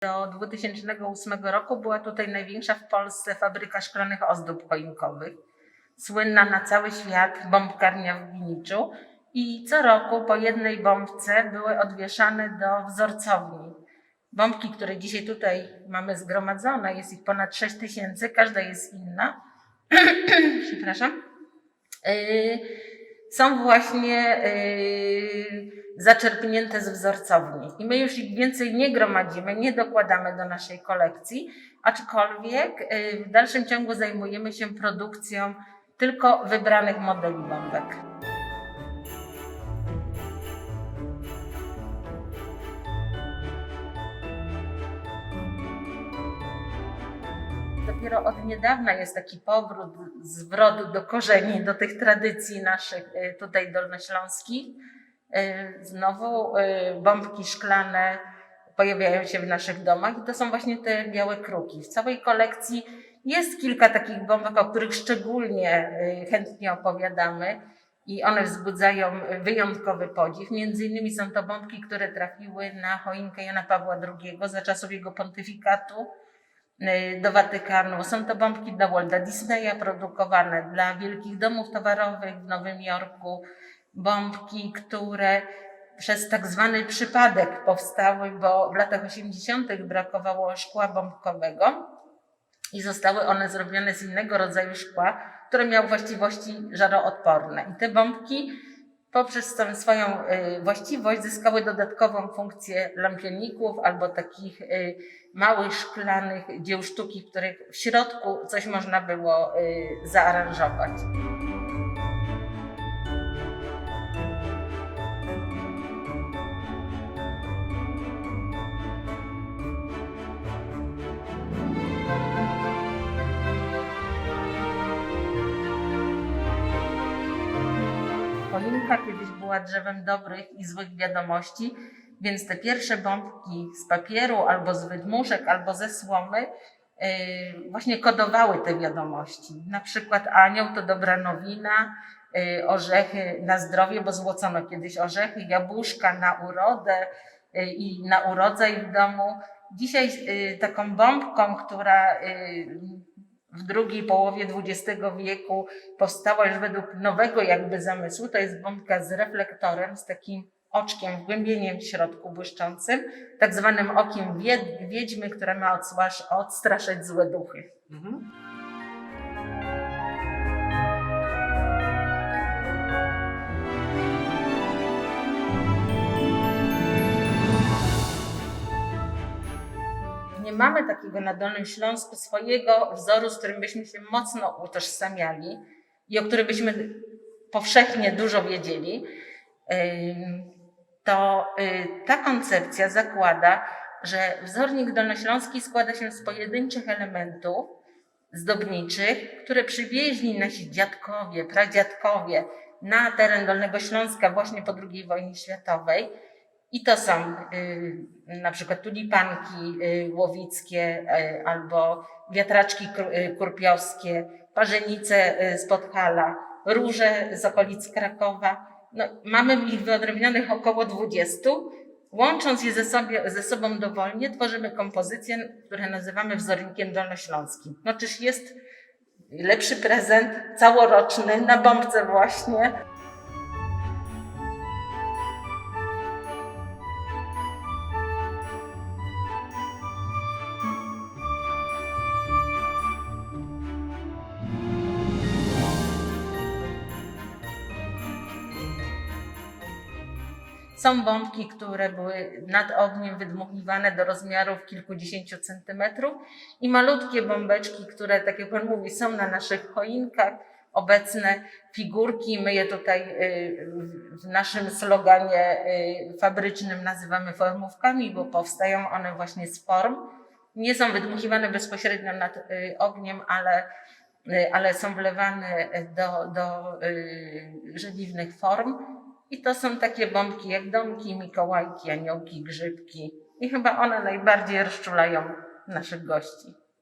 Do 2008 roku była tutaj największa w Polsce fabryka szklanych ozdób choinkowych. Słynna na cały świat bombkarnia w Gniniczu. I co roku po jednej bombce były odwieszane do wzorcowni. Bombki, które dzisiaj tutaj mamy zgromadzone, jest ich ponad 6 tysięcy, każda jest inna. Przepraszam. Yy, są właśnie yy, zaczerpnięte z wzorcowni. I my już ich więcej nie gromadzimy, nie dokładamy do naszej kolekcji, aczkolwiek yy, w dalszym ciągu zajmujemy się produkcją tylko wybranych modeli bombek. Dopiero od niedawna jest taki powrót, zwrot do korzeni, do tych tradycji naszych y, tutaj dolnośląskich. Y, Znowu y, bombki szklane pojawiają się w naszych domach i to są właśnie te białe kruki. W całej kolekcji jest kilka takich bombek, o których szczególnie y, chętnie opowiadamy i one wzbudzają wyjątkowy podziw. Między innymi są to bombki, które trafiły na choinkę Jana Pawła II za czasów jego pontyfikatu do Watykanu. Są to bombki dla Walda Disneya produkowane dla wielkich domów towarowych w Nowym Jorku. Bombki, które przez tak zwany przypadek powstały, bo w latach 80. brakowało szkła bombkowego i zostały one zrobione z innego rodzaju szkła, które miało właściwości żaroodporne. I te bombki poprzez tą swoją y, właściwość zyskały dodatkową funkcję lampioników albo takich y, małych szklanych dzieł sztuki, w których w środku coś można było y, zaaranżować. Choinka kiedyś była drzewem dobrych i złych wiadomości, więc te pierwsze bombki z papieru albo z wydmuszek, albo ze słomy yy, właśnie kodowały te wiadomości. Na przykład anioł to dobra nowina, yy, orzechy na zdrowie, bo złocono kiedyś orzechy, jabłuszka na urodę yy, i na urodzaj w domu. Dzisiaj taką bombką, która w drugiej połowie XX wieku powstała już według nowego jakby zamysłu. To jest bombka z reflektorem, z takim oczkiem, wgłębieniem w środku błyszczącym, tak zwanym okiem wied- wiedźmy, które ma odstraszać złe duchy. Mhm. Nie mamy takiego na Dolnym Śląsku swojego wzoru, z którym byśmy się mocno utożsamiali i o którym byśmy powszechnie dużo wiedzieli. To y, ta koncepcja zakłada, że wzornik dolnośląski składa się z pojedynczych elementów zdobniczych, które przywieźli nasi dziadkowie, pradziadkowie na teren Dolnego Śląska właśnie po II wojnie światowej. I to są y, na przykład tulipanki y, łowickie y, albo wiatraczki kur- kurpiowskie, parzenice z Podhala, róże z okolic Krakowa. No, mamy ich wyodrębnionych około 20. Łącząc je ze, sobie, ze sobą dowolnie, tworzymy kompozycję, które nazywamy wzornikiem dolnośląskim. No czyż jest lepszy prezent całoroczny na bombce właśnie? Są bombki, które były nad ogniem wydmuchiwane do rozmiarów kilkudziesięciu centymetrów i malutkie bombeczki, które, tak jak Pan mówi, są na naszych choinkach. Obecne figurki, my je tutaj y, w- naszym sloganie y, fabrycznym nazywamy formówkami, bo powstają one właśnie z form. Nie są wydmuchiwane bezpośrednio nad y, ogniem, ale, ale są wlewane do, do żeliwnych form. I to są takie bombki jak domki, mikołajki, aniołki, grzybki. I chyba one najbardziej rozczulają naszych gości.